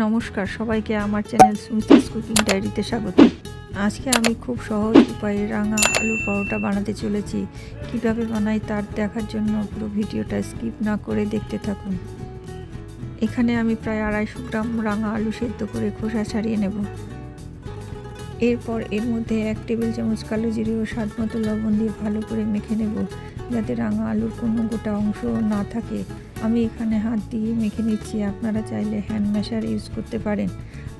নমস্কার, সবাইকে আমার চ্যানেল সুমিতাস কুকিং ডায়েরিতে স্বাগত। আজকে আমি খুব সহজ উপায়ে রাঙা আলু পরোটা বানাতে চলেছি। কীভাবে বানাই তার দেখার জন্য পুরো ভিডিওটা স্কিপ না করে দেখতে থাকুন। এখানে আমি প্রায় আড়াইশো গ্রাম রাঙা আলু সেদ্ধ করে খোসা ছাড়িয়ে নেব। এরপর এর মধ্যে এক টেবিল চামচ কালো জিরে ও স্বাদ মতো লবণ দিয়ে ভালো করে মেখে নেব, যাতে রাঙা আলুর কোনো গোটা অংশ না থাকে। আমি এখানে হাত দিয়ে মেখে নিচ্ছি, আপনারা চাইলে হ্যান্ড ম্যাশার ইউজ করতে পারেন।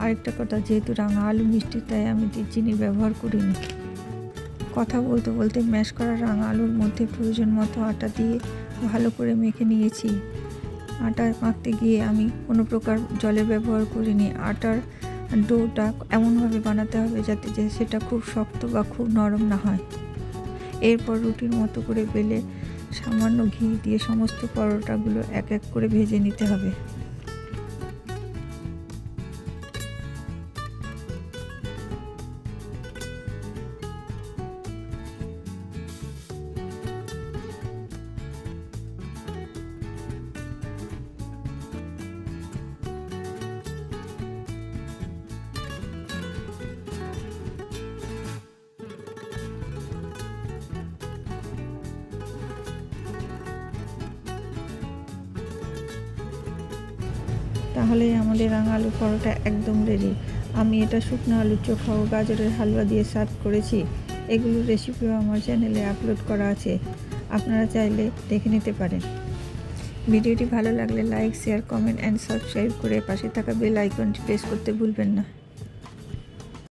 আরেকটা কথা, যেহেতু রাঙা আলু মিষ্টি, তাই আমি চিনি ব্যবহার করিনি। কথা বলতে বলতে ম্যাশ করা রাঙা আলুর মধ্যে প্রয়োজন মতো আটা দিয়ে ভালো করে মেখে নিয়েছি। আটা মাখতে গিয়ে আমি কোনো প্রকার জলের ব্যবহার করিনি। আটার ডোটা এমনভাবে বানাতে হবে যাতে যে সেটা খুব শক্ত বা খুব নরম না হয়। এরপর রুটির মতো করে বেলে সামান্য ঘি দিয়ে সমস্ত পরোটাগুলো এক এক করে ভেজে নিতে হবে। তাহলে আমাদের রাঙা আলু পরোটা একদম রেডি আমি এটা শুকনো আলুর চোখা ও গাজরের হালুয়া দিয়ে সার্ভ করেছি। এগুলোর রেসিপিও আমার চ্যানেলে আপলোড করা আছে। আপনারা চাইলে দেখে নিতে পারেন। ভিডিওটি ভালো লাগলে like share comment and subscribe করে পাশে থাকা বেল আইকনটি প্রেস করতে ভুলবেন না।